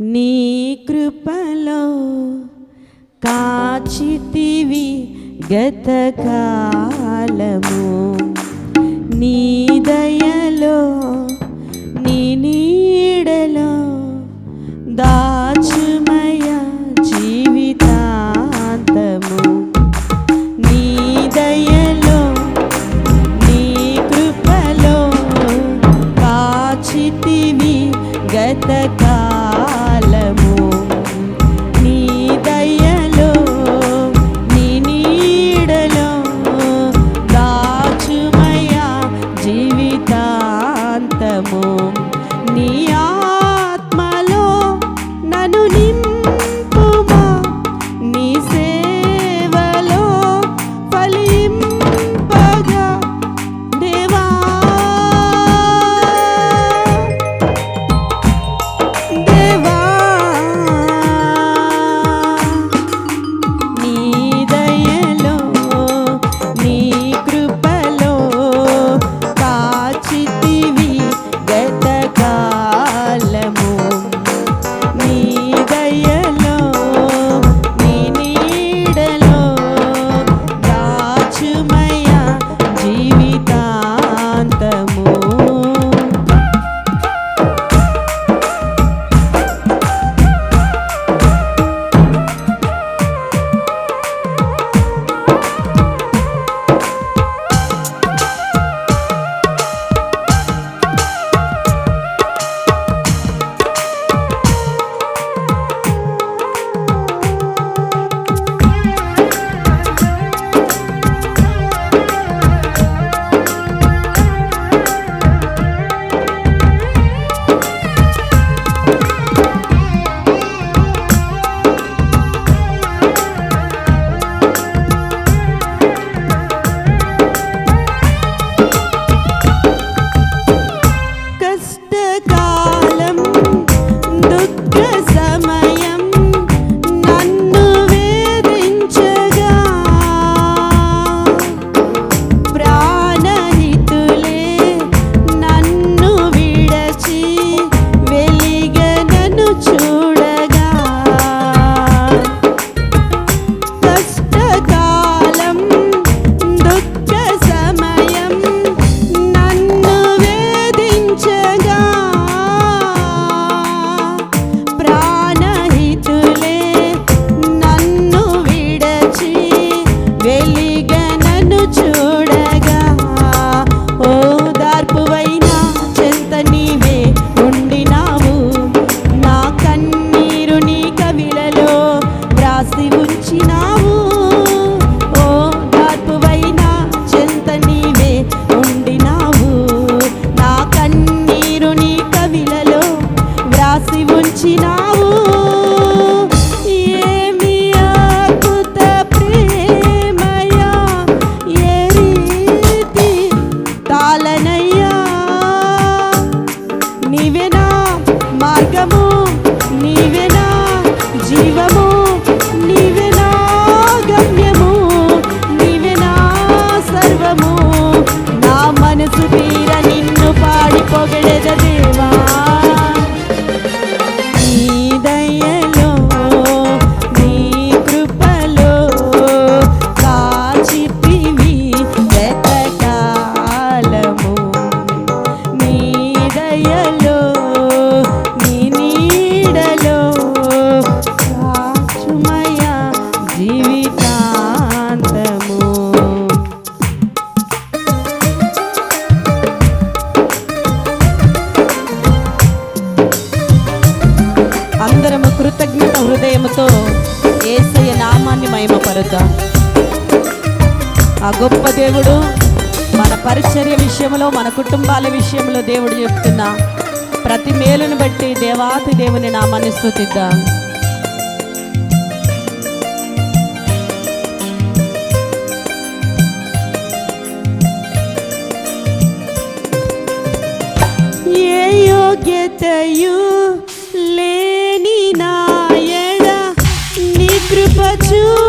నీ కృపలో కాచితివి గతకాలము. నీ దయలో నీ నీడలో దాచుమయ జీవితాంతము. నీ దయలో నీ కృపలో కాచితివి గతకా శాంతము నియా পারছি না గొప్ప దేవుడు. మన పరిచర్య విషయంలో మన కుటుంబాల విషయంలో దేవుడు చెప్తున్నా ప్రతి మేలును బట్టి దేవాతి దేవుని నామాన్ని స్థుతిద్దాం. ఏ లేని నాయడ నీ కృపచూ